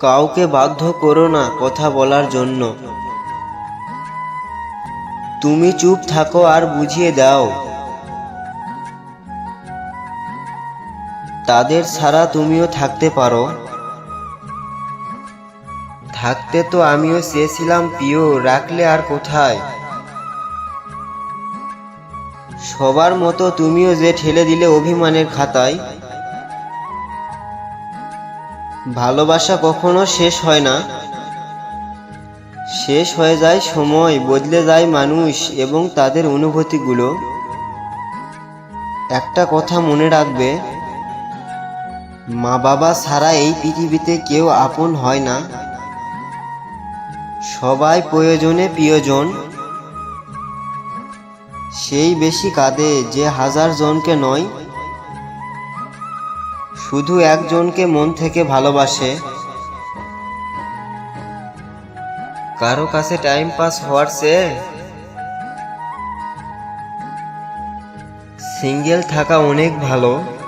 কাউকে বাধ্য করো না কথা বলার জন্য। তুমি চুপ থাকো আর বুঝিয়ে দাও। তাদের ছাড়া তুমিও থাকতে পারো। থাকতে তো আমিও চেয়েছিলাম, প্রিয়, রাখলে আর কোথায়? সবার মতো তুমিও যে ঠেলে দিলে অভিমানের খাতায়, ভালোবাসা কখনো শেষ হয় না। শেষ হয়ে যায় সময়, বদলে যায় মানুষ এবং তাদের অনুভূতিগুলো। একটা কথা মনে রাখবে মা বাবা ছাড়া এই পৃথিবীতে কেউ আপন হয় না। সবাই প্রয়োজনে প্রিয়জন। সেই বেশি কাঁদে যে হাজার জনকে নয়। শুধু একজনকে মন থেকে ভালোবাসে। কারও কাছে টাইম পাস হওয়ার চেয়ে সিঙ্গেল থাকা অনেক ভালো।